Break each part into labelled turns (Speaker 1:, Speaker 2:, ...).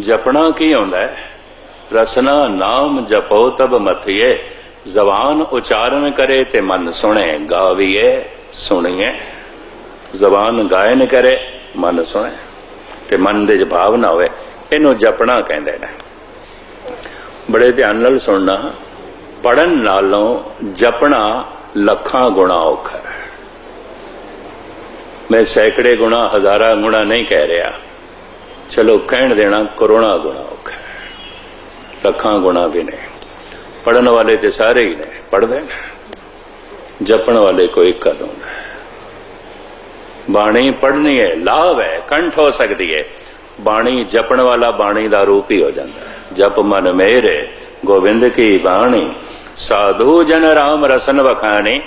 Speaker 1: ਜਪਣਾ ਕੀ ਆਉਂਦਾ ਹੈ? ਰਸਨਾ ਨਾਮ ਜਪੋ ਤਬ ਮਥਿਏ, ਜ਼ਬਾਨ ਉਚਾਰਨ ਕਰੇ ਤੇ ਮਨ ਸੁਣੇ, ਗਾਵੀਏ, ਸੁਣੀਏ। ਜ਼ਬਾਨ ਗਾਇਨ ਕਰੇ, ਮਨ ਸੁਣੇ, ਤੇ ਮਨ ਦੇ ਚ ਭਾਵ ਨਾ ਹੋਵੇ, ਇਹਨੂੰ ਜਪਣਾ ਕਹਿੰਦੇ ਨੇ। ਬੜੇ ਧਿਆਨ ਨਾਲ ਸੁਣਨਾ। ਪੜਨ ਨਾਲੋਂ ਜਪਣਾ ਲੱਖਾਂ ਗੁਣਾ ਔਖਾ ਹੈ। ਮੈਂ ਸੈਂਕੜੇ ਗੁਣਾ, ਹਜ਼ਾਰਾਂ ਗੁਣਾ ਨਹੀਂ ਕਹਿ ਰਿਹਾ। ਚਲੋ ਕਹਿਣ ਦੇਣਾ ਕਰੋਨਾ ਗੁਣਾ ਔਖਾ ਲੱਖਾਂ ਗੁਣਾ ਵੀ ਨੇ। ਪੜਨ ਵਾਲੇ ਤੇ ਸਾਰੇ ਹੀ ਨੇ ਪੜਦੇ ਨੇ। ਜਪਣ ਵਾਲੇ ਕੋਈ ਕਦੋਂ ਬਾਣੀ ਪੜਨੀ ਹੈ, ਲਾਭ ਹੈ, ਕੰਠ ਹੋ ਸਕਦੀ ਹੈ। ਬਾਣੀ ਜਪਣ ਵਾਲਾ ਬਾਣੀ ਦਾ ਰੂਪ ਹੀ ਹੋ ਜਾਂਦਾ ਹੈ। ਜਪ ਮਨ ਮੇਰੇ, ਗੋਬਿੰਦ ਕੀ ਬਾਣੀ? ਸਾਧੂ ਜਨ ਰਾਮ ਰਸਨ ਵਖਾਣੀ।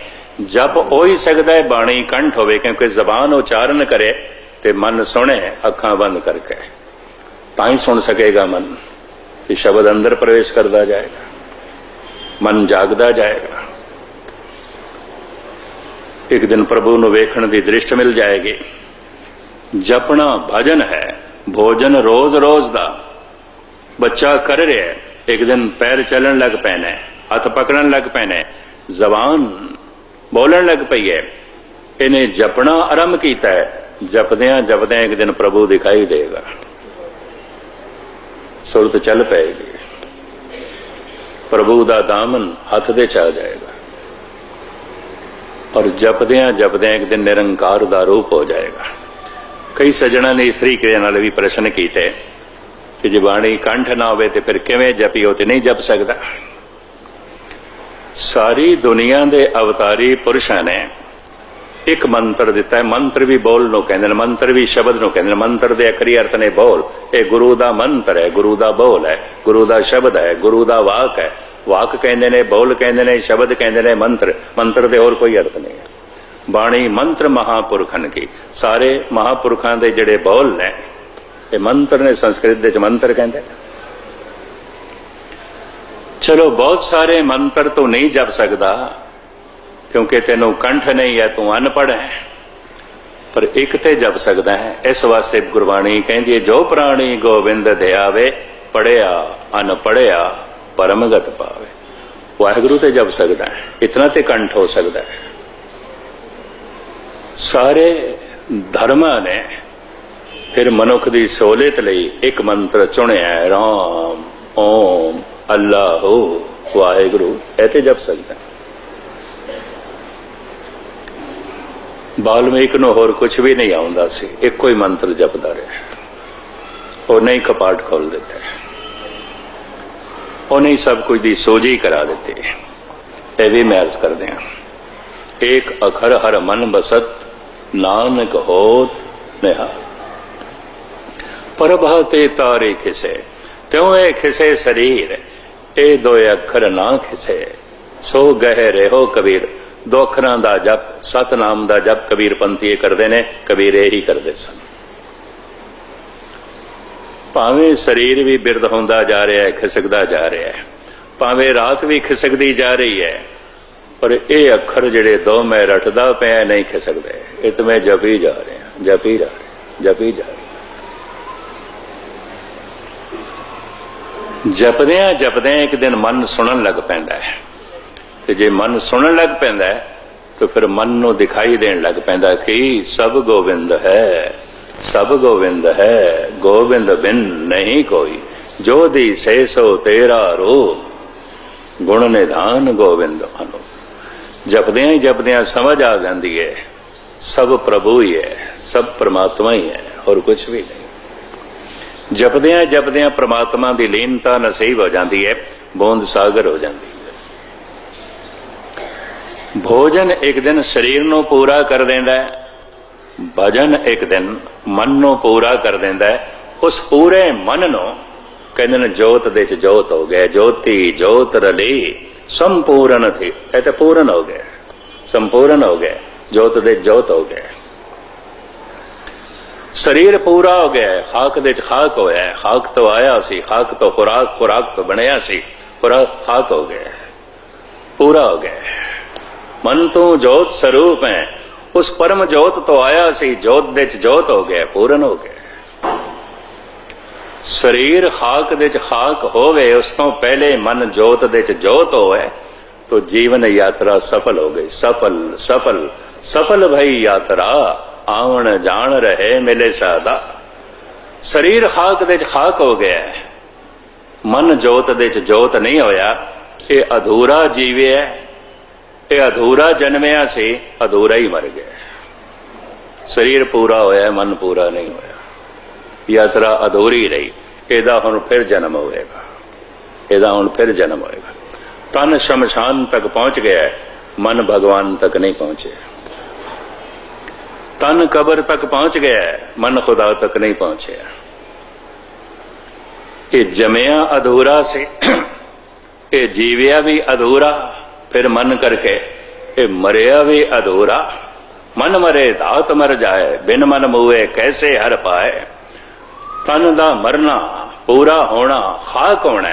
Speaker 1: ਜਪ ਹੋ ਹੀ ਸਕਦਾ ਹੈ, ਬਾਣੀ ਕੰਠ ਹੋਵੇ, ਕਿਉਂਕਿ ਜ਼ਬਾਨ ਉਚਾਰਨ ਕਰੇ ਤੇ ਮਨ ਸੁਣੇ, ਅੱਖਾਂ ਬੰਦ ਕਰਕੇ। ਤਾਂ ਹੀ ਸੁਣ ਸਕੇਗਾ ਮਨ ਤੇ ਸ਼ਬਦ ਅੰਦਰ ਪ੍ਰਵੇਸ਼ ਕਰਦਾ ਜਾਏਗਾ, ਮਨ ਜਾਗਦਾ ਜਾਏਗਾ। ਇੱਕ ਦਿਨ ਪ੍ਰਭੂ ਨੂੰ ਵੇਖਣ ਦੀ ਦ੍ਰਿਸ਼ਟ ਮਿਲ ਜਾਏਗੀ, ਜਪਣਾ ਭਜਨ ਹੈ, ਭੋਜਨ ਰੋਜ਼-ਰੋਜ਼ ਦਾ, ਬੱਚਾ ਕਰ ਰਿਹਾ ਹੈ, ਇੱਕ ਦਿਨ ਪੈਰ ਚੱਲਣ ਲੱਗ ਪੈਣਾ ਹੱਥ ਪਕੜਨ ਲੱਗ ਪੈਣਾ ਜ਼ਬਾਨ ਬੋਲਣ ਲੱਗ ਪਈ ਹੈ, ਇਹਨੇ ਜਪਣਾ ਆਰੰਭ ਕੀਤਾ ਹੈ ਜਪਦਿਆਂ ਜਪਦਿਆਂ ਇੱਕ ਦਿਨ ਪ੍ਰਭੂ ਦਿਖਾਈ ਦੇਗਾ। ਸੁਰਤ ਚੱਲ ਪਏਗੀ। ਪ੍ਰਭੂ ਦਾ ਦਾਮਨ ਹੱਥ ਦੇ ਚ ਆ ਜਾਏਗਾ। ਔਰ ਜਪਦਿਆਂ ਜਪਦਿਆਂ ਇੱਕ ਦਿਨ ਨਿਰੰਕਾਰ ਦਾ ਰੂਪ ਹੋ ਜਾਏਗਾ। ਕਈ ਸਜਣਾ ਨੇ ਇਸ ਤਰੀਕੇ ਨਾਲ ਵੀ ਪ੍ਰਸ਼ਨ ਕੀਤੇ ਕਿ ਜੇ ਬਾਣੀ ਕੰਠ ਨਾ ਹੋਵੇ ਤੇ ਫਿਰ ਕਿਵੇਂ ਜਪੀਓ ਤੇ ਨਹੀਂ ਜਪ ਸਕਦਾ। ਸਾਰੀ ਦੁਨੀਆ ਦੇ ਅਵਤਾਰੀ ਪੁਰਸ਼ਾਂ ਨੇ ਇੱਕ ਮੰਤਰ ਦਿੱਤਾ ਹੈ, ਮੰਤਰ ਵੀ ਬੋਲ ਨੂੰ ਕਹਿੰਦੇ ਨੇ, ਮੰਤਰ ਵੀ ਸ਼ਬਦ ਨੂੰ ਕਹਿੰਦੇ ਨੇ, ਮੰਤਰ ਦੇ ਅਖਰੀ ਅਰਥ ਨੇ ਬੋਲ। ਇਹ ਗੁਰੂ ਦਾ ਮੰਤਰ ਹੈ, ਗੁਰੂ ਦਾ ਬੋਲ ਹੈ, ਗੁਰੂ ਦਾ ਸ਼ਬਦ ਹੈ, ਗੁਰੂ ਦਾ ਵਾਕ ਹੈ। ਵਾਕ ਕਹਿੰਦੇ ਨੇ, ਬੋਲ ਕਹਿੰਦੇ ਨੇ, ਸ਼ਬਦ ਕਹਿੰਦੇ ਨੇ, ਮੰਤਰ। ਮੰਤਰ ਦੇ ਹੋਰ ਕੋਈ ਅਰਥ ਨਹੀਂ ਹੈ। ਬਾਣੀ ਮੰਤਰ ਮਹਾਪੁਰਖਨ ਕੀ? ਸਾਰੇ ਮਹਾਪੁਰਖਾਂ ਦੇ ਜਿਹੜੇ ਬੋਲ ਨੇ, ਇਹ ਮੰਤਰ ਨੇ ਸੰਸਕ੍ਰਿਤ ਦੇ ਚ ਮੰਤਰ ਕਹਿੰਦੇ ਚਲੋ, ਬਹੁਤ ਸਾਰੇ ਮੰਤਰ ਤੋਂ ਨਹੀਂ ਜਪ ਸਕਦਾ। ਕਿਉਂਕਿ ਤੈਨੂੰ ਕੰਠ ਨਹੀਂ ਹੈ, ਤੂੰ ਅਨਪੜ ਹੈ। ਪਰ ਇੱਕ ਤੇ ਜਪ ਸਕਦਾ ਹੈ। ਇਸ ਵਾਸਤੇ ਗੁਰਬਾਣੀ ਕਹਿੰਦੀ ਹੈ, ਜੋ ਪ੍ਰਾਣੀ ਗੋਬਿੰਦ ਧਿਆਵੇ ਪੜਿਆ ਅਨਪੜਿਆ ਪਰਮਗਤ ਪਾਵੇ। ਵਾਹਿਗੁਰੂ ਤੇ ਜਪ ਸਕਦਾ ਹੈ। ਇਤਨਾ ਤੇ ਕੰਠ ਹੋ ਸਕਦਾ ਹੈ। ਸਾਰੇ ਧਰਮਾਂ ਨੇ ਫਿਰ ਮਨੁੱਖ ਦੀ ਸਹੂਲਤ ਲਈ ਇੱਕ ਮੰਤਰ ਚੁਣਿਆ ਹੈ, ਰਾਮ, ਓਮ, ਅੱਲਾਹੂ, ਵਾਹਿਗੁਰੂ। ਇਹ ਤੇ ਜਪ ਸਕਦਾ ਬਾਲਮੀਕ ਨੂੰ ਹੋਰ ਕੁਝ ਵੀ ਨਹੀਂ ਆਉਂਦਾ ਸੀ, ਇੱਕੋ ਹੀ ਮੰਤਰ ਜਪਦਾ ਰਿਹਾ। ਉਹ ਨਹੀਂ ਕਪਾਟ ਖੋਲ ਦਿੱਤਾ। ਉਹਨੇ ਨਹੀਂ ਸਭ ਕੁਝ ਦੀ ਸੋਝੀ ਕਰਾ ਦਿੱਤੀ। ਇਹ ਵੀ ਮੈਂ ਅਰਜ਼ ਕਰਦੇ ਹਾਂ। ਇੱਕ ਅਖਰ ਹਰ ਮਨ ਬਸਤ, ਨਾਨਕ ਹੋਤ ਨਿਹਾ ਪ੍ਰਭਾ ਤੇ ਤਾਰੇ ਖਿਸੇ, ਤਿਉ ਇਹ ਖਿਸੇ ਸਰੀਰ, ਇਹ ਦੋ ਅੱਖਰ ਨਾ ਖਿਸੇ। ਸੋ ਗਹਿ ਰਹੋ ਕਬੀਰ। ਦੋ ਅੱਖਰਾਂ ਦਾ ਜਪ, ਸਤਨਾਮ ਦਾ ਜਪ ਕਬੀਰ ਪੰਥੀ ਇਹ ਕਰਦੇ ਨੇ, ਕਬੀਰ ਇਹ ਹੀ ਕਰਦੇ ਸਨ। ਭਾਵੇਂ ਸਰੀਰ ਵੀ ਬਿਰਦ ਹੁੰਦਾ ਜਾ ਰਿਹਾ ਹੈ, ਖਿਸਕਦਾ ਜਾ ਰਿਹਾ ਹੈ, ਭਾਵੇਂ ਰਾਤ ਵੀ ਖਿਸਕਦੀ ਜਾ ਰਹੀ ਹੈ, ਪਰ ਇਹ ਅੱਖਰ ਜਿਹੜੇ ਦੋ ਮੈਂ ਰਟਦਾ ਪਿਆ ਨਹੀਂ ਖਿਸਕਦੇ। ਇਹ ਤਾਂ ਮੈਂ ਜਪੀ ਜਾ ਰਿਹਾ, ਜਪੀ ਜਾ ਰਿਹਾ, ਜਪੀ ਜਾ ਰਿਹਾ। ਜਪਦਿਆਂ ਜਪਦਿਆਂ ਇੱਕ ਦਿਨ ਮਨ ਸੁਣਨ ਲੱਗ ਪੈਂਦਾ ਹੈ। ਤੇ ਜੇ ਮਨ ਸੁਣਨ ਲੱਗ ਪੈਂਦਾ ਹੈ, ਤਾਂ ਫਿਰ ਮਨ ਨੂੰ ਦਿਖਾਈ ਦੇਣ ਲੱਗ ਪੈਂਦਾ ਕਿ ਸਭ ਗੋਬਿੰਦ ਹੈ, ਸਭ ਗੋਬਿੰਦ ਹੈ ਗੋਬਿੰਦ ਬਿਨ ਨਹੀਂ ਕੋਈ, ਜੋ ਦੀ ਸੇ ਸੋ ਤੇਰਾ ਰੋ ਗੁਣ ਨਿਧਾਨ ਗੋਬਿੰਦ ਅਨੋ। ਜਪਦਿਆਂ ਹੀ ਜਪਦਿਆਂ ਸਮਝ ਆ ਜਾਂਦੀ ਹੈ, ਸਭ ਪ੍ਰਭੂ ਹੀ ਹੈ, ਸਭ ਪ੍ਰਮਾਤਮਾ ਹੀ ਹੈ, ਹੋਰ ਕੁਝ ਵੀ ਨਹੀਂ। ਜਪਦਿਆਂ ਜਪਦਿਆਂ ਪ੍ਰਮਾਤਮਾ ਦੀ ਲੀਨਤਾ ਨਸੀਬ ਹੋ ਜਾਂਦੀ ਹੈ, ਬੋਂਦ ਸਾਗਰ ਹੋ ਜਾਂਦੀ ਹੈ। ਭੋਜਨ ਇੱਕ ਦਿਨ ਸਰੀਰ ਨੂੰ ਪੂਰਾ ਕਰ ਦਿੰਦਾ ਹੈ ਭਜਨ ਇੱਕ ਦਿਨ ਮਨ ਨੂੰ ਪੂਰਾ ਕਰ ਦਿੰਦਾ ਹੈ। ਉਸ ਪੂਰੇ ਮਨ ਨੂੰ ਕਹਿੰਦੇ ਨੇ ਜੋਤ ਦੇ ਚ ਜੋਤ ਹੋ ਗਿਆ, ਜੋਤੀ, ਜੋਤ ਰਲੀ, ਸੰਪੂਰਨ ਥੀ। ਇਹ ਤਾਂ ਪੂਰਨ ਹੋ ਗਿਆ, ਸੰਪੂਰਨ ਹੋ ਗਿਆ, ਜੋਤ ਦੇ ਜੋਤ ਹੋ ਗਿਆ। ਸਰੀਰ ਪੂਰਾ ਹੋ ਗਿਆ, ਖਾਕ ਦੇ ਚ ਖਾਕ ਹੋਇਆ ਖਾਕ ਤੋਂ ਆਇਆ ਸੀ, ਖਾਕ ਤੋਂ ਖੁਰਾਕ ਖੁਰਾਕ ਤੋਂ ਬਣਿਆ ਸੀ ਖੁਰਾਕ ਖਾਕ ਹੋ ਗਿਆ, ਪੂਰਾ ਹੋ ਗਿਆ। ਮਨ ਤੋਂ ਜੋਤ ਸਰੂਪ ਹੈ। ਉਸ ਪਰਮ ਜੋਤ ਤੋਂ ਆਇਆ ਸੀ, ਜੋਤ ਦੇ ਚ ਜੋਤ ਹੋ ਗਿਆ, ਪੂਰਨ ਹੋ ਗਿਆ। ਸਰੀਰ ਖਾਕ ਦੇ ਵਿੱਚ ਖਾਕ ਹੋਵੇ, ਉਸ ਤੋਂ ਪਹਿਲੇ ਮਨ ਜੋਤ ਦੇ ਵਿੱਚ ਜੋਤ ਹੋਵੇ, ਤੋ ਜੀਵਨ ਯਾਤਰਾ ਸਫਲ ਹੋ ਗਈ। ਸਫਲ ਸਫਲ ਸਫਲ ਭਈ ਯਾਤਰਾ ਆਉਣ ਜਾਣ ਰਹੇ ਮਿਲੇ ਸਾਦਾ। ਸਰੀਰ ਖਾਕ ਦੇ ਵਿੱਚ ਖਾਕ ਹੋ ਗਿਆ। ਮਨ ਜੋਤ ਦੇ ਵਿੱਚ ਜੋਤ ਨਹੀਂ ਹੋਇਆ। ਇਹ ਅਧੂਰਾ ਜੀਵ ਹੈ। ਇਹ ਅਧੂਰਾ ਜਨਮਿਆ ਸੀ ਅਧੂਰਾ ਹੀ ਮਰ ਗਿਆ। ਸਰੀਰ ਪੂਰਾ ਹੋਇਆ ਮਨ ਪੂਰਾ ਨਹੀਂ ਹੋਇਆ। ਯਾਤਰਾ ਅਧੂਰੀ ਰਹੀ। ਇਹਦਾ ਹੁਣ ਫਿਰ ਜਨਮ ਹੋਵੇਗਾ ਇਹਦਾ ਹੁਣ ਫਿਰ ਜਨਮ ਹੋਏਗਾ। ਤਨ ਸ਼ਮਸ਼ਾਨ ਤੱਕ ਪਹੁੰਚ ਗਿਆ ਹੈ, ਮਨ ਭਗਵਾਨ ਤੱਕ ਨਹੀਂ ਪਹੁੰਚਿਆ। ਤਨ ਕਬਰ ਤੱਕ ਪਹੁੰਚ ਗਿਆ ਹੈ, ਮਨ ਖੁਦਾ ਤੱਕ ਨਹੀਂ ਪਹੁੰਚਿਆ। ਇਹ ਜਮਿਆ ਅਧੂਰਾ ਸੀ ਇਹ ਜੀਵਿਆ ਵੀ ਅਧੂਰਾ। ਫਿਰ ਮਨ ਕਰਕੇ ਇਹ ਮਰਿਆ ਵੀ ਅਧੂਰਾ ਮਨ ਮਰੇ ਧਾਤ ਮਰ ਜਾਏ ਬਿਨ ਮਨ ਮੂਏ ਕੈਸੇ ਹਰ ਪਾਏ ਤਨ ਦਾ ਮਰਨਾ ਪੂਰਾ ਹੋਣਾ ਖਾਕ ਹੋਣਾ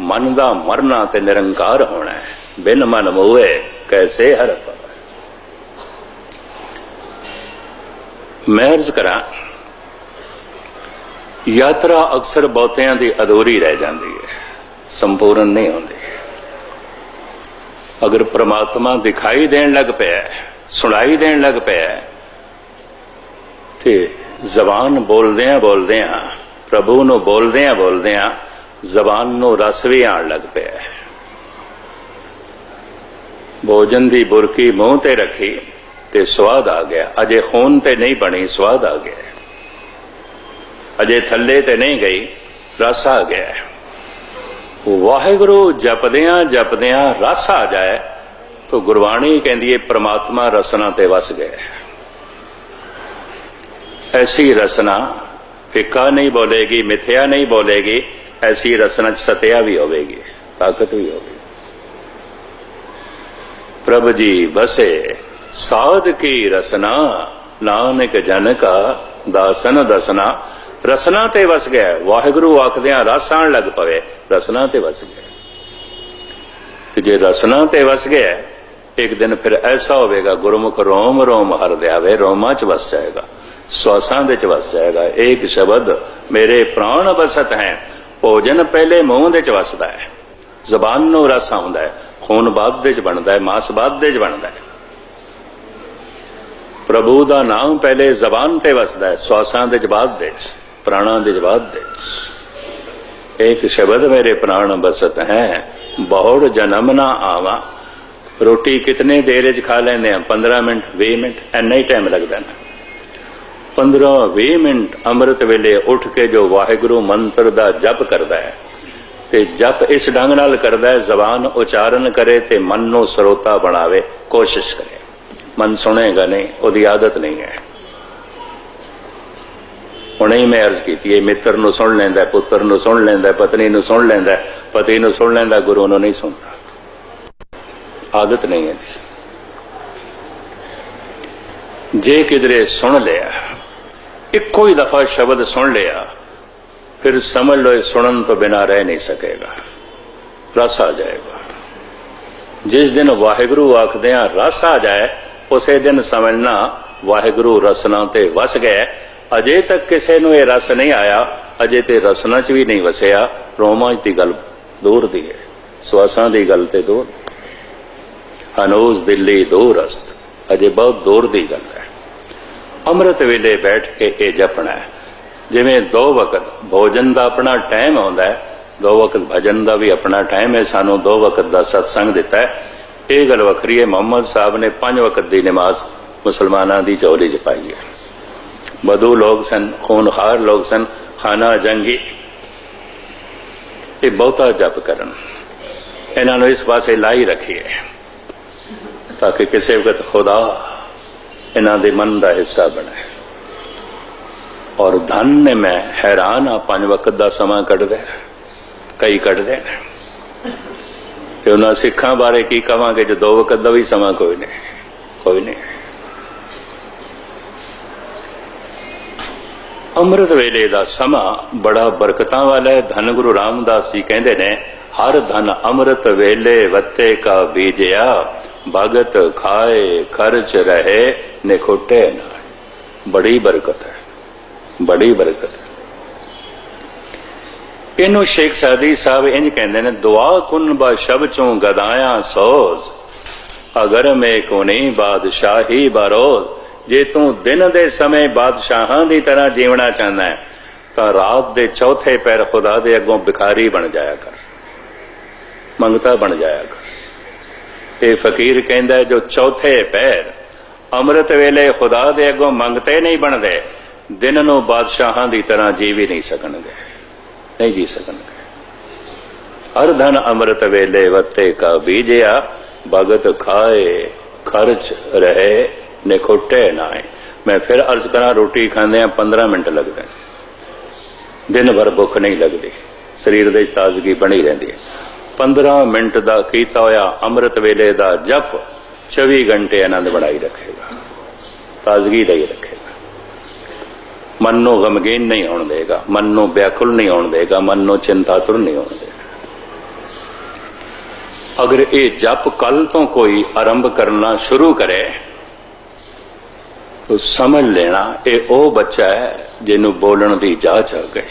Speaker 1: ਮਨ ਦਾ ਮਰਨਾ ਤੇ ਨਿਰੰਕਾਰ ਹੋਣਾ ਬਿਨ ਮਨ ਮੂਏ ਕੈਸੇ ਹਰ ਪਾਏ ਮੈਂ ਅਰਜ਼ ਕਰਾਂ ਯਾਤਰਾ ਅਕਸਰ ਬਹੁਤਿਆਂ ਦੀ ਅਧੂਰੀ ਰਹਿ ਜਾਂਦੀ ਹੈ ਸੰਪੂਰਨ ਨਹੀਂ ਹੁੰਦੀ ਅਗਰ ਪ੍ਰਮਾਤਮਾ ਦਿਖਾਈ ਦੇਣ ਲੱਗ ਪਿਆ ਸੁਣਾਈ ਦੇਣ ਲੱਗ ਪਿਆ ਤੇ ਜ਼ਬਾਨ ਬੋਲਦਿਆਂ ਬੋਲਦਿਆਂ, ਪ੍ਰਭੂ ਨੂੰ ਬੋਲਦਿਆਂ ਬੋਲਦਿਆਂ ਜ਼ਬਾਨ ਨੂੰ ਰਸ ਵੀ ਆਣ ਲੱਗ ਪਿਆ ਭੋਜਨ ਦੀ ਬੁਰਕੀ ਮੂੰਹ ਤੇ ਰੱਖੀ ਤੇ ਸਵਾਦ ਆ ਗਿਆ। ਅਜੇ ਖੂਨ ਤੇ ਨਹੀਂ ਬਣੀ, ਸਵਾਦ ਆ ਗਿਆ ਅਜੇ ਥੱਲੇ ਤੇ ਨਹੀਂ ਗਈ, ਰਸ ਆ ਗਿਆ ਵਾਹਿਗੁਰੂ ਜਪਦਿਆਂ ਜਪਦਿਆਂ ਰਸ ਆ ਜਾਏ, ਤਾਂ ਗੁਰਬਾਣੀ ਕਹਿੰਦੀ ਹੈ ਪ੍ਰਮਾਤਮਾ ਰਸਨਾ ਤੇ ਵਸ ਗਏ। ਐਸੀ ਰਸਨਾ ਫਿੱਕਾ ਨਹੀਂ ਬੋਲੇਗੀ, ਮਿਥਿਆ ਨਹੀਂ ਬੋਲੇਗੀ, ਐਸੀ ਰਸਨਾ ਚ ਸਤਿਆ ਵੀ ਹੋਵੇਗੀ, ਤਾਕਤ ਵੀ ਹੋਵੇਗੀ। ਪ੍ਰਭ ਜੀ ਬਸੇ ਸਾਧ ਕੀ ਰਸਨਾ, ਨਾਨਕ ਜਨ ਕਾ ਦਾਸਨ ਦਸਨਾ ਰਸਨਾ ਤੇ ਵਸ ਗਿਆ। ਵਾਹਿਗੁਰੂ ਆਖਦਿਆਂ, ਰਸ ਆਣ ਲੱਗ ਪਵੇ, ਰਸਨਾ ਤੇ ਵਸ ਗਿਆ। ਤੇ ਜੇ ਰਸਨਾ ਤੇ ਵਸ ਗਿਆ, ਇੱਕ ਦਿਨ ਫਿਰ ਐਸਾ ਹੋਵੇਗਾ, ਗੁਰਮੁਖ ਰੋਮ ਰੋਮ ਹਰ ਦਿਆਵੇ, ਰੋਮਾਂ ਚ ਵਸ ਜਾਏਗਾ, ਸਵਾਸਾਂ ਦੇ ਚ ਵਸ ਜਾਏਗਾ। ਇੱਕ ਸ਼ਬਦ, ਮੇਰੇ ਪ੍ਰਾਣ ਬਸਤ ਹੈ, ਭੋਜਨ ਪਹਿਲੇ ਮੂੰਹ ਦੇ ਚ ਵਸਦਾ ਹੈ। ਜ਼ਬਾਨ ਨੂੰ ਰਸ ਆਉਂਦਾ ਹੈ, ਖੂਨ ਬਾਅਦ ਦੇ ਚ ਬਣਦਾ ਹੈ, ਮਾਸ ਬਾਦ ਦੇ ਚ ਬਣਦਾ ਹੈ। ਪ੍ਰਭੂ ਦਾ ਨਾਮ ਪਹਿਲੇ ਜ਼ਬਾਨ ਤੇ ਵਸਦਾ ਹੈ, ਸਵਾਸਾਂ ਦੇ ਚ ਬਾਅਦ ਦੇ ਚ। ਪ੍ਰਾਣਾਂ ਦੇ ਚ ਬਾਅਦ ਦੇ ਚ ਇੱਕ ਸ਼ਬਦ ਮੇਰੇ ਪ੍ਰਾਣ ਬਸਤ ਹੈ ਰੋਟੀ ਕਿਤਨੇ ਦੇਰ ਚ ਖਾ ਲੈਂਦੇ ਆ 15 ਮਿੰਟ 20 ਮਿੰਟ ਐਨਾ ਹੀ ਟਾਈਮ ਲੱਗਦਾ ਨਾ 15 20 ਮਿੰਟ ਅੰਮ੍ਰਿਤ ਵੇਲੇ ਉੱਠ ਕੇ ਜੋ ਵਾਹਿਗੁਰੂ ਮੰਤਰ ਦਾ ਜਪ ਕਰਦਾ ਹੈ ਤੇ ਜਪ ਇਸ ਢੰਗ ਨਾਲ ਕਰਦਾ ਹੈ ਜ਼ਬਾਨ ਉਚਾਰਨ ਕਰੇ ਤੇ ਮਨ ਨੂੰ ਸਰੋਤਾ ਬਣਾਵੇ ਕੋਸ਼ਿਸ਼ ਕਰੇ ਮਨ ਸੁਣੇਗਾ ਨਹੀਂ ਉਹਦੀ ਆਦਤ ਨਹੀਂ ਹੈ ਹੁਣੇ ਹੀ ਮੈਂ ਅਰਜ਼ ਕੀਤੀ ਹੈ, ਮਿੱਤਰ ਨੂੰ ਸੁਣ ਲੈਂਦਾ, ਪੁੱਤਰ ਨੂੰ ਸੁਣ ਲੈਂਦਾ, ਪਤਨੀ ਨੂੰ ਸੁਣ ਲੈਂਦਾ, ਪਤੀ ਨੂੰ ਸੁਣ ਲੈਂਦਾ, ਗੁਰੂ ਨੂੰ ਨਹੀਂ ਸੁਣਦਾ। ਆਦਤ ਨਹੀਂ ਹੈ ਜੇ। ਕਿਧਰੇ ਸੁਣ ਲਿਆ, ਇੱਕੋ ਹੀ ਦਫਾ ਸ਼ਬਦ ਸੁਣ ਲਿਆ, ਫਿਰ ਸਮਝ ਲਓ ਸੁਣਨ ਤੋਂ ਬਿਨਾ ਰਹਿ ਨਹੀਂ ਸਕੇਗਾ। ਰਸ ਆ ਜਾਏਗਾ। ਜਿਸ ਦਿਨ ਵਾਹਿਗੁਰੂ ਆਖਦੇ ਆ ਰਸ ਆ ਜਾਏ, ਉਸੇ ਦਿਨ ਸਮਝਣਾ ਵਾਹਿਗੁਰੂ ਰਸਨਾ ਤੇ ਵਸ ਗਏ ਅਜੇ ਤੱਕ ਕਿਸੇ ਨੂੰ ਇਹ ਰਸ ਨਹੀਂ ਆਇਆ, ਅਜੇ ਤੇ ਰਸਨਾ 'ਚ ਵੀ ਨਹੀਂ ਵਸਿਆ। ਰੋਮਾਂਚ ਦੀ ਗੱਲ ਦੂਰ ਦੀ ਹੈ। ਸਵਾਸਾਂ ਦੀ ਗੱਲ ਤੇ ਦੂਰ। ਅਨੋਜ਼ ਦਿੱਲੀ ਦੂਰ ਅਸਤ। ਅਜੇ ਬਹੁਤ ਦੂਰ ਦੀ ਗੱਲ ਹੈ। ਅੰਮ੍ਰਿਤ ਵੇਲੇ ਬੈਠ ਕੇ ਇਹ ਜਪਣਾ ਹੈ। ਜਿਵੇਂ ਦੋ ਵਕਤ ਭੋਜਨ ਦਾ ਆਪਣਾ ਟਾਈਮ ਆਉਂਦਾ ਹੈ, ਦੋ ਵਕਤ ਭਜਨ ਦਾ ਵੀ ਆਪਣਾ ਟਾਈਮ ਹੈ, ਸਾਨੂੰ ਦੋ ਵਕਤ ਦਾ ਸਤਸੰਗ ਦਿੱਤਾ ਹੈ। ਇਹ ਗੱਲ ਵੱਖਰੀ ਹੈ। ਮੁਹੰਮਦ ਸਾਹਿਬ ਨੇ ਪੰਜ ਵਕਤ ਦੀ ਨਮਾਜ਼ ਮੁਸਲਮਾਨਾਂ ਦੀ ਚੌਲੀ ਚ ਪਾਈ ਹੈ। ਬਦੂ ਲੋਕ ਸਨ, ਖੂਨਖਾਰ ਲੋਕ ਸਨ, ਖਾਨਾ ਜੰਗੀ। ਇਹ ਬਹੁਤਾ ਜਪ ਕਰਨ। ਇਹਨਾਂ ਨੂੰ ਇਸ ਪਾਸੇ ਲਾਈ ਰੱਖੀਏ ਤਾਂ ਕਿ ਕਿਸੇ ਵਕਤ ਖੁਦਾ ਇਹਨਾਂ ਦੇ ਮਨ ਦਾ ਹਿੱਸਾ ਬਣੇ। ਔਰ ਧਨ ਨੇ ਮੈਂ ਹੈਰਾਨ ਆ, ਪੰਜ ਵਕਤ ਦਾ ਸਮਾਂ ਕੱਢਦੇ ਕਈ ਕੱਢਦੇ ਨੇ। ਤੇ ਉਹਨਾਂ ਸਿੱਖਾਂ ਬਾਰੇ ਕੀ ਕਵਾਂਗੇ, ਜੋ ਦੋ ਵਕਤ ਦਾ ਵੀ ਸਮਾਂ ਕੋਈ ਨਹੀਂ ਕੋਈ ਨਹੀਂ। ਅੰਮ੍ਰਿਤ ਵੇਲੇ ਦਾ ਸਮਾਂ ਬੜਾ ਬਰਕਤਾਂ ਵਾਲਾ ਹੈ। ਧੰਨ ਗੁਰੂ ਰਾਮਦਾਸ ਜੀ ਕਹਿੰਦੇ ਨੇ, ਹਰ ਧਨ ਅੰਮ੍ਰਿਤ ਵੇਲੇ ਵੱਤੇ ਕਾ ਬੀਜਿਆ, ਭਗਤ ਖਾਏ ਖਰਚ ਰਹੇ ਨਿਖੋਟੇ ਨਾਲ ਬੜੀ ਬਰਕਤ ਹੈ, ਬੜੀ ਬਰਕਤ ਹੈ। ਇਹਨੂੰ ਸ਼ੇਖ ਸਾਦੀ ਸਾਹਿਬ ਇੰਜ ਕਹਿੰਦੇ ਨੇ, ਦੁਆ ਕੁਨ ਬਾ ਸ਼ਬ ਚੋਂ ਗਦਾਇਆ ਸੋਜ਼, ਅਗਰ ਮੈਂ ਕੋਨੀ ਬਾਦਸ਼ਾਹੀ ਬਰੋਜ਼। ਜੇ ਤੂੰ ਦਿਨ ਦੇ ਸਮੇਂ ਬਾਦਸ਼ਾਹਾਂ ਦੀ ਤਰ੍ਹਾਂ ਜੀਵਣਾ ਚਾਹੁੰਦਾ ਹੈ ਤਾਂ ਰਾਤ ਦੇ ਚੌਥੇ ਪੈਰ ਖੁਦਾ ਦੇ ਅੱਗੋਂ ਭਿਖਾਰੀ ਬਣ ਜਾਇਆ ਕਰ। ਮੰਗਤਾ ਬਣ ਜਾਇਆ ਕਰ। ਇਹ ਫਕੀਰ ਕਹਿੰਦਾ ਹੈ, ਜੋ ਚੌਥੇ ਪੈਰ ਅੰਮ੍ਰਿਤ ਵੇਲੇ ਖੁਦਾ ਦੇ ਅੱਗੋਂ ਮੰਗਤੇ ਨਹੀਂ ਬਣਦੇ ਦਿਨ ਨੂੰ ਬਾਦਸ਼ਾਹਾਂ ਦੀ ਤਰ੍ਹਾਂ ਜੀ ਵੀ ਨਹੀਂ ਸਕਣਗੇ। ਨਹੀਂ ਜੀ ਸਕਣਗੇ। ਅਰਧਨ ਅੰਮ੍ਰਿਤ ਵੇਲੇ ਵੱਤੇ ਕਾ ਬੀਜਿਆ ਭਗਤ ਖਾਏ ਖਰਚ ਰਹੇ। ਦੇਖੋ, ਢਹਿ ਨਾ ਨਾਏ ਮੈਂ ਫਿਰ ਅਰਜ਼ ਕਰਾਂ, ਰੋਟੀ ਖਾਂਦੇ ਆ 15 ਮਿੰਟ ਲੱਗਦੇ ਦਿਨ ਭਰ ਭੁੱਖ ਨਹੀਂ ਲੱਗਦੀ। ਸਰੀਰ ਦੇ ਤਾਜ਼ਗੀ ਬਣੀ ਰਹਿੰਦੀ ਹੈ। 15 ਮਿੰਟ ਦਾ ਕੀਤਾ ਹੋਇਆ ਅੰਮ੍ਰਿਤ ਵੇਲੇ ਦਾ ਜਪ 24 ਘੰਟੇ ਆਨੰਦ ਬਣਾਈ ਰੱਖੇਗਾ। ਤਾਜ਼ਗੀ ਲਈ ਰੱਖੇਗਾ। ਮਨ ਨੂੰ ਗਮਗੀਨ ਨਹੀਂ ਹੋਣ ਦੇਗਾ। ਮਨ ਨੂੰ ਬਿਆਕੁਲ ਨਹੀਂ ਹੋਣ ਦੇਗਾ। ਮਨ ਨੂੰ ਚਿੰਤਾਤੁਰ ਨਹੀਂ ਹੋਣ ਦੇਗਾ। ਅਗਰ ਇਹ ਜਪ ਕੱਲ ਤੋਂ ਕੋਈ ਆਰੰਭ ਕਰਨਾ ਸ਼ੁਰੂ ਕਰੇ ਤਾਂ ਸਮਝ ਲੈਣਾ, ਇਹ ਉਹ ਬੱਚਾ ਹੈ ਜਿਹਨੂੰ ਬੋਲਣ ਦੀ ਜਾਚ ਆ ਗਈ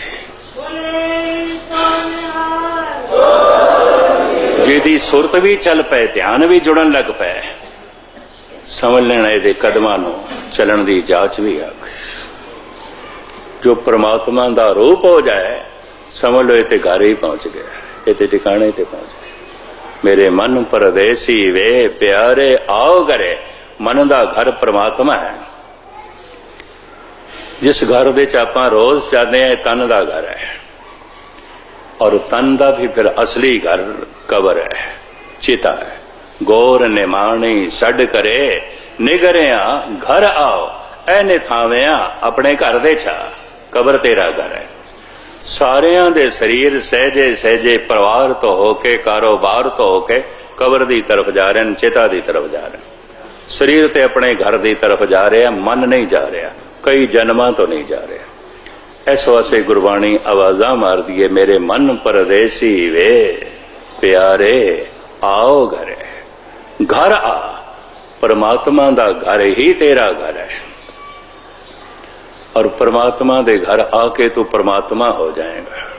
Speaker 1: ਜਿਹਦੀ ਸੁਰਤ ਵੀ ਚੱਲ ਪਏ, ਧਿਆਨ ਵੀ ਜੁੜਨ ਲੱਗ ਪਏ, ਸਮਝ ਲੈਣਾ ਇਹਦੇ ਕਦਮਾਂ ਨੂੰ, ਚੱਲਣ ਦੀ ਜਾਚ ਵੀ ਆ ਗਈ ਜੋ ਪ੍ਰਮਾਤਮਾ ਦਾ ਰੂਪ ਹੋ ਜਾਏ, ਸਮਝ ਲਓ ਇਹ ਤੇ ਘਰ ਹੀ ਪਹੁੰਚ ਗਿਆ, ਇਹ ਤੇ ਟਿਕਾਣੇ ਤੇ ਪਹੁੰਚ ਗਿਆ। ਮੇਰੇ ਮਨ ਪਰਦੇਸੀ ਵੇ, ਪਿਆਰੇ ਆਓ ਘਰੇ, ਮਨ ਦਾ ਘਰ ਪ੍ਰਮਾਤਮਾ ਹੈ। ਜਿਸ ਘਰ ਦੇ ਚ ਆਪਾਂ ਰੋਜ਼ ਜਾਂਦੇ ਆ ਤਨ ਦਾ ਘਰ ਹੈ। ਔਰ ਤਨ ਦਾ ਵੀ ਫਿਰ ਅਸਲੀ ਘਰ ਕਬਰ ਹੈ, ਚਿਤਾ ਹੈ। ਗੋਰ ਨਿਮਾਣੀ ਛੱਡ ਕਰੇ, ਨਿਗਰਿਆ ਘਰ ਆਓ ਐਨੇ ਥਾਵਿਆਂ ਆਪਣੇ ਘਰ ਦੇ ਛਾ, ਕਬਰ ਤੇਰਾ ਘਰ ਹੈ। ਸਾਰਿਆਂ ਦੇ ਸਰੀਰ ਸਹਿਜੇ ਸਹਿਜੇ ਪਰਿਵਾਰ ਤੋਂ ਹੋ ਕੇ, ਕਾਰੋਬਾਰ ਤੋਂ ਹੋ ਕੇ ਕਬਰ ਦੀ ਤਰਫ ਜਾ ਰਹੇ ਨੇ ਚਿਤਾ ਦੀ ਤਰਫ ਜਾ ਰਹੇ ਸਰੀਰ ਤੇ ਆਪਣੇ ਘਰ ਦੀ ਤਰਫ ਜਾ ਰਿਹਾ, ਮਨ ਨਹੀਂ ਜਾ ਰਿਹਾ। ਕਈ ਜਨਮਾਂ ਤੋਂ ਨਹੀਂ ਜਾ ਰਿਹਾ। ਇਸ ਵਾਸਤੇ ਗੁਰਬਾਣੀ ਆਵਾਜ਼ਾਂ ਮਾਰਦੀ ਏ, ਮੇਰੇ ਮਨ ਪਰਦੇਸੀ ਵੇ, ਪਿਆਰੇ, ਆਓ ਘਰੇ ਘਰ ਆ, ਪਰਮਾਤਮਾ ਦਾ ਘਰ ਹੀ ਤੇਰਾ ਘਰ ਹੈ। ਔਰ ਪਰਮਾਤਮਾ ਦੇ ਘਰ ਆ ਕੇ ਤੂੰ ਪਰਮਾਤਮਾ ਹੋ ਜਾਏਗਾ।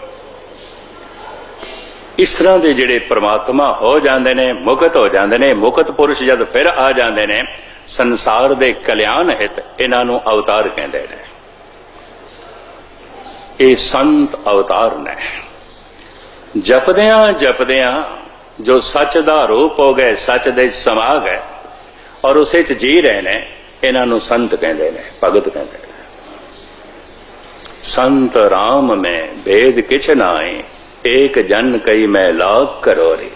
Speaker 1: ਇਸ ਤਰ੍ਹਾਂ ਦੇ ਜਿਹੜੇ ਪਰਮਾਤਮਾ ਹੋ ਜਾਂਦੇ ਨੇ, ਮੁਕਤ ਹੋ ਜਾਂਦੇ ਨੇ, ਮੁਕਤ ਪੁਰਸ਼ ਜਦ ਫਿਰ ਆ ਜਾਂਦੇ ਨੇ ਸੰਸਾਰ ਦੇ ਕਲਿਆਣ ਹਿਤ ਇਹਨਾਂ ਨੂੰ ਅਵਤਾਰ ਕਹਿੰਦੇ ਨੇ। ਇਹ ਸੰਤ ਅਵਤਾਰ ਨੇ। ਜਪਦਿਆਂ ਜਪਦਿਆਂ ਜੋ ਸੱਚ ਦਾ ਰੂਪ ਹੋ ਗਏ, ਸੱਚ ਦੇ ਵਿੱਚ ਸਮਾ ਗਏ ਔਰ ਉਸੇ ਚ ਜੀ ਰਹੇ ਨੇ, ਇਹਨਾਂ ਨੂੰ ਸੰਤ ਕਹਿੰਦੇ ਨੇ, ਭਗਤ ਕਹਿੰਦੇ ਨੇ। ਸੰਤ ਰਾਮ ਮੈਂ ਭੇਦ ਕਿਛ ਨਾਏ ਏਕ ਜਨ ਕਈ ਮੈਂ ਲਾਗ ਕਰੋਰੀ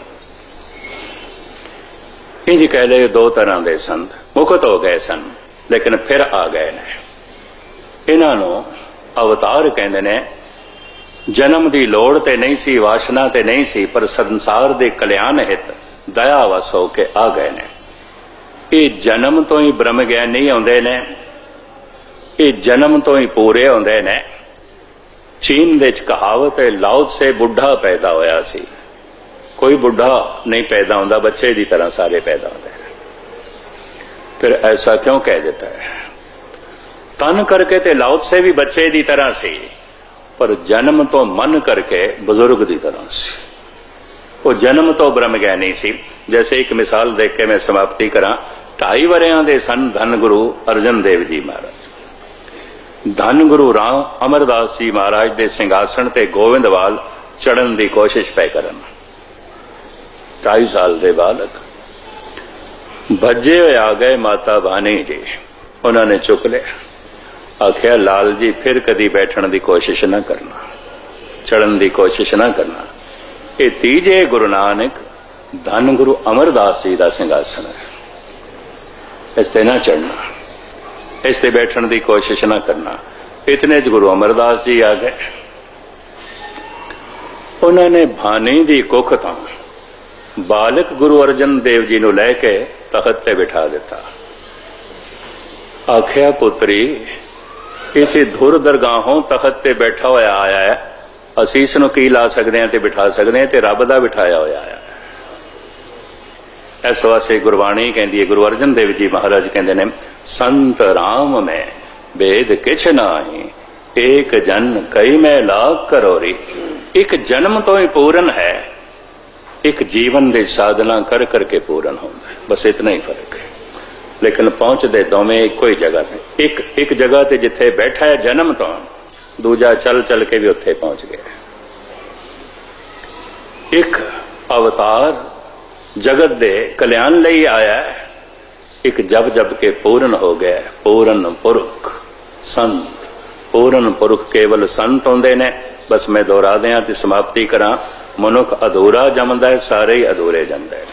Speaker 1: ਇੰਜ ਕਹਿ ਲਏ ਦੋ ਤਰ੍ਹਾਂ ਦੇ ਸੰਤ। ਮੁਕਤ ਹੋ ਗਏ ਸਨ, ਲੇਕਿਨ ਫਿਰ ਆ ਗਏ ਨੇ। ਇਹਨਾਂ ਨੂੰ ਅਵਤਾਰ ਕਹਿੰਦੇ ਨੇ, ਜਨਮ ਦੀ ਲੋੜ ਤੇ ਨਹੀਂ ਸੀ, ਵਾਸ਼ਨਾ ਤੇ ਨਹੀਂ ਸੀ, ਪਰ ਸੰਸਾਰ ਦੇ ਕਲਿਆਣ ਹਿਤ, ਦਇਆ ਵਸ ਹੋ ਕੇ ਆ ਗਏ ਨੇ। ਇਹ ਜਨਮ ਤੋਂ ਹੀ ਬ੍ਰਹਮ ਗਿਆਨ ਨਹੀਂ ਆਉਂਦੇ ਨੇ, ਇਹ ਜਨਮ ਤੋਂ ਹੀ ਪੂਰੇ ਹੁੰਦੇ ਨੇ। ਚੀਨ ਦੇ ਚ ਕਹਾਵਤ ਹੈ ਲਾਉਤ ਸੇ ਬੁੱਢਾ ਪੈਦਾ ਹੋਇਆ ਸੀ। ਕੋਈ ਬੁੱਢਾ ਨਹੀਂ ਪੈਦਾ ਹੁੰਦਾ, ਬੱਚੇ ਦੀ ਤਰ੍ਹਾਂ ਸਾਰੇ ਪੈਦਾ ਹੁੰਦੇ ਨੇ ਫਿਰ ਐਸਾ ਕਿਉਂ ਕਹਿ ਦਿੱਤਾ ਹੈ ਤਨ ਕਰਕੇ ਤੇ ਲਾਉਤ ਸੇ ਵੀ ਬੱਚੇ ਦੀ ਤਰ੍ਹਾਂ ਸੀ ਪਰ ਜਨਮ ਤੋਂ ਮਨ ਕਰਕੇ ਬਜ਼ੁਰਗ ਦੀ ਤਰ੍ਹਾਂ ਸੀ ਉਹ ਜਨਮ ਤੋਂ ਬ੍ਰਹਮ ਗਿਆਨੀ ਸੀ ਜੈਸੇ ਇੱਕ ਮਿਸਾਲ ਦੇਖ ਕੇ ਮੈਂ ਸਮਾਪਤੀ ਕਰਾਂ ਢਾਈ ਵਰਿਆਂ ਦੇ ਸਨ ਧੰਨ ਗੁਰੂ ਅਰਜਨ ਦੇਵ ਜੀ ਮਹਾਰਾਜ ਧੰਨ ਗੁਰੂ ਰਾਮ ਅਮਰਦਾਸ ਜੀ ਮਹਾਰਾਜ ਦੇ ਸਿੰਘਾਸਣ ਤੇ ਗੋਵਿੰਦਵਾਲ ਚੜਨ ਦੀ ਕੋਸ਼ਿਸ਼ ਪੈ ਕਰਨ ਢਾਈ ਸਾਲ ਦੇ ਬਾਲਕ ਭੱਜੇ ਹੋਏ ਆ ਗਏ ਮਾਤਾ ਬਾਣੀ ਜੀ ਉਹਨਾਂ ਨੇ ਚੁੱਕ ਲਿਆ ਆਖਿਆ ਲਾਲ ਜੀ ਫਿਰ ਕਦੀ ਬੈਠਣ ਦੀ ਕੋਸ਼ਿਸ਼ ਨਾ ਕਰਨਾ ਚੜਨ ਦੀ ਕੋਸ਼ਿਸ਼ ਨਾ ਕਰਨਾ ਇਹ ਤੀਜੇ ਗੁਰੂ ਨਾਨਕ ਧੰਨ ਗੁਰੂ ਅਮਰਦਾਸ ਜੀ ਦਾ ਸਿੰਘਾਸਣ ਹੈ ਇਸ ਤੇ ਨਾ ਚੜਨਾ ਇਸ ਤੇ ਬੈਠਣ ਦੀ ਕੋਸ਼ਿਸ਼ ਨਾ ਕਰਨਾ ਇਤਨੇ ਚ ਗੁਰੂ ਅਮਰਦਾਸ ਜੀ ਆ ਗਏ ਉਹਨਾਂ ਨੇ ਭਾਨੀ ਦੀ ਕੁੱਖ ਤਾਂ ਬਾਲਕ ਗੁਰੂ ਅਰਜਨ ਦੇਵ ਜੀ ਨੂੰ ਲੈ ਕੇ ਤਖਤ ਤੇ ਬਿਠਾ ਦਿੱਤਾ। ਆਖਿਆ, ਪੁੱਤਰੀ, ਇਥੇ ਧੁਰ ਦਰਗਾਹੋਂ ਤਖਤ ਤੇ ਬੈਠਾ ਹੋਇਆ ਆਇਆ ਹੈ। ਅਸੀਂ ਇਸ ਨੂੰ ਕੀ ਲਾ ਸਕਦੇ ਹਾਂ ਤੇ ਬਿਠਾ ਸਕਦੇ ਹਾਂ ਤੇ ਰੱਬ ਦਾ ਬਿਠਾਇਆ ਹੋਇਆ ਹੈ। ਇਸ ਵਾਸਤੇ ਗੁਰਬਾਣੀ ਕਹਿੰਦੀ ਹੈ, ਗੁਰੂ ਅਰਜਨ ਦੇਵ ਜੀ ਮਹਾਰਾਜ ਕਹਿੰਦੇ ਨੇ, ਸੰਤ ਰਾਮ ਮੈਂ ਬੇਦ ਕਿਛ ਨਾਹੀ, ਏਕ ਜਨ ਕਈ ਮੈਂ ਲਾਗ ਕਰੋਰੀ। ਇੱਕ ਜਨਮ ਤੋਂ ਹੀ ਪੂਰਨ ਹੈ। ਇੱਕ ਜੀਵਨ ਦੇ ਸਾਧਨਾ ਕਰ ਕਰਕੇ ਪੂਰਨ ਹੁੰਦਾ ਹੈ। ਬਸ ਇਤਨਾ ਹੀ ਫ਼ਰਕ ਹੈ। ਲੇਕਿਨ ਪਹੁੰਚਦੇ ਦੋਵੇਂ ਇੱਕੋ ਹੀ ਜਗ੍ਹਾ ਤੇ। ਇੱਕ ਇੱਕ ਜਗ੍ਹਾ ਤੇ ਜਿੱਥੇ ਬੈਠਾ ਹੈ ਜਨਮ ਤੋਂ, ਦੂਜਾ ਚੱਲ ਚੱਲ ਕੇ ਵੀ ਉੱਥੇ ਪਹੁੰਚ ਗਿਆ ਇੱਕ ਅਵਤਾਰ ਜਗਤ ਦੇ ਕਲਿਆਣ ਲਈ ਆਇਆ ਇੱਕ ਜਬ ਜਬ ਕੇ ਪੂਰਨ ਹੋ ਗਿਆ ਪੂਰਨ ਪੁਰਖ ਸੰਤ। ਪੂਰਨ ਪੁਰਖ ਕੇਵਲ ਸੰਤ ਹੁੰਦੇ ਨੇ। ਬਸ ਮੈਂ ਦੁਹਰਾ ਦਿਆਂ ਤੇ ਸਮਾਪਤੀ ਕਰਾਂ। ਮਨੁੱਖ ਅਧੂਰਾ ਜੰਮਦਾ ਹੈ, ਸਾਰੇ ਹੀ ਅਧੂਰੇ ਜਾਂਦੇ ਨੇ।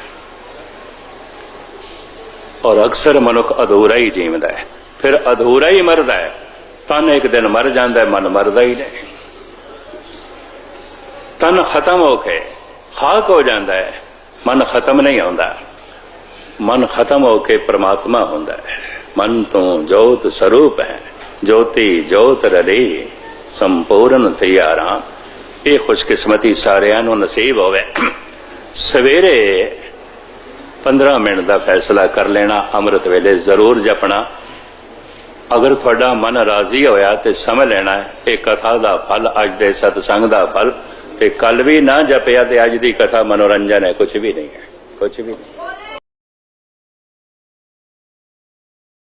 Speaker 1: ਔਰ ਅਕਸਰ ਮਨੁੱਖ ਅਧੂਰਾ ਹੀ ਜੀਵਦਾ ਹੈ। ਫਿਰ ਅਧੂਰਾ ਹੀ ਮਰਦਾ ਹੈ, ਤਨ ਇੱਕ ਦਿਨ ਮਰ ਜਾਂਦਾ ਹੈ, ਮਨ ਮਰਦਾ ਹੀ ਨਹੀਂ। ਤਨ ਖਤਮ ਹੋ ਕੇ ਖਾਕ ਹੋ ਜਾਂਦਾ ਹੈ, ਮਨ ਖਤਮ ਨਹੀਂ ਹੁੰਦਾ ਮਨ ਖਤਮ ਹੋ ਕੇ ਪ੍ਰਮਾਤਮਾ ਹੁੰਦਾ ਹੈ। ਮਨ ਤੋਂ ਜੋਤ ਸਰੂਪ ਹੈ, ਜੋਤੀ ਜੋਤ ਰਲੀ, ਸੰਪੂਰਨ ਤਿਆਰਾ ਇਹ ਖੁਸ਼ਕਿਸਮਤੀ ਸਾਰਿਆਂ ਨੂੰ ਨਸੀਬ ਹੋਵੇ। ਸਵੇਰੇ 15 ਮਿੰਟ ਦਾ ਫੈਸਲਾ ਕਰ ਲੈਣਾ, ਅੰਮ੍ਰਿਤ ਵੇਲੇ ਜ਼ਰੂਰ ਜਪਣਾ। ਅਗਰ ਤੁਹਾਡਾ ਮਨ ਰਾਜ਼ੀ ਹੋਇਆ ਤੇ ਸਮਝ ਲੈਣਾ, ਇਹ ਕਥਾ ਦਾ ਫਲ, ਅੱਜ ਦੇ ਸਤਸੰਗ ਦਾ ਫਲ। ਤੇ ਕੱਲ ਵੀ ਨਾ ਜਪਿਆ ਤੇ ਅੱਜ ਦੀ ਕਥਾ ਮਨੋਰੰਜਨ ਹੈ ਕੁਝ ਵੀ ਨਹੀਂ ਹੈ ਕੁਝ ਵੀ ਨਹੀਂ।